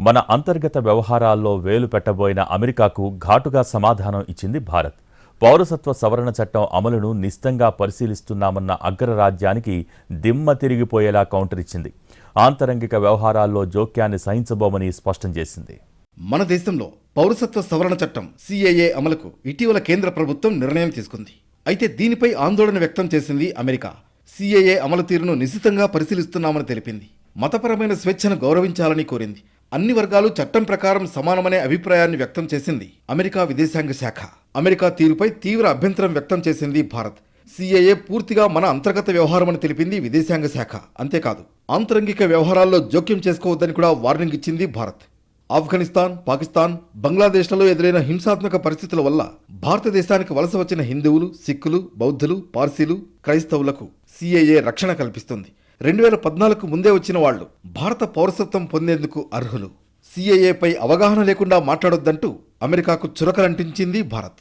మన అంతర్గత వ్యవహారాల్లో వేలు పెట్టబోయిన అమెరికాకు ఘాటుగా సమాధానం ఇచ్చింది భారత్. పౌరసత్వ సవరణ చట్టం అమలును నిశితంగా పరిశీలిస్తున్నామన్న అగ్రరాజ్యానికి దిమ్మ తిరిగిపోయేలా కౌంటర్ ఇచ్చింది. ఆంతరంగిక వ్యవహారాల్లో జోక్యాన్ని సహించబోమని స్పష్టం చేసింది. మన దేశంలో పౌరసత్వ సవరణ చట్టం సిఏఏ అమలుకు ఇటీవల కేంద్ర ప్రభుత్వం నిర్ణయం తీసుకుంది. అయితే దీనిపై ఆందోళన వ్యక్తం చేసింది అమెరికా. సిఏఏ అమలు తీరును నిశితంగా పరిశీలిస్తున్నామని తెలిపింది. మతపరమైన స్వేచ్ఛను గౌరవించాలని కోరింది. అన్ని వర్గాలు చట్టం ప్రకారం సమానమనే అభిప్రాయాన్ని వ్యక్తం చేసింది అమెరికా విదేశాంగ శాఖ. అమెరికా తీరుపై తీవ్ర అభ్యంతరం వ్యక్తం చేసింది భారత్. సిఏఏ పూర్తిగా మన అంతర్గత వ్యవహారమని తెలిపింది విదేశాంగ శాఖ. అంతేకాదు ఆంతరంగిక వ్యవహారాల్లో జోక్యం చేసుకోవద్దని కూడా వార్నింగ్ ఇచ్చింది భారత్. ఆఫ్ఘనిస్తాన్ పాకిస్తాన్ బంగ్లాదేశ్లలో ఎదురైన హింసాత్మక పరిస్థితుల వల్ల భారతదేశానికి వలస వచ్చిన హిందువులు సిక్కులు బౌద్ధులు పార్సీలు క్రైస్తవులకు సిఏఏ రక్షణ కల్పిస్తుంది. రెండు వేల పద్నాలుగు ముందే వచ్చిన వాళ్ళు భారత పౌరసత్వం పొందేందుకు అర్హులు. సిఏఏపై అవగాహన లేకుండా మాట్లాడొద్దంటూ అమెరికాకు చురకలంటించింది భారత్.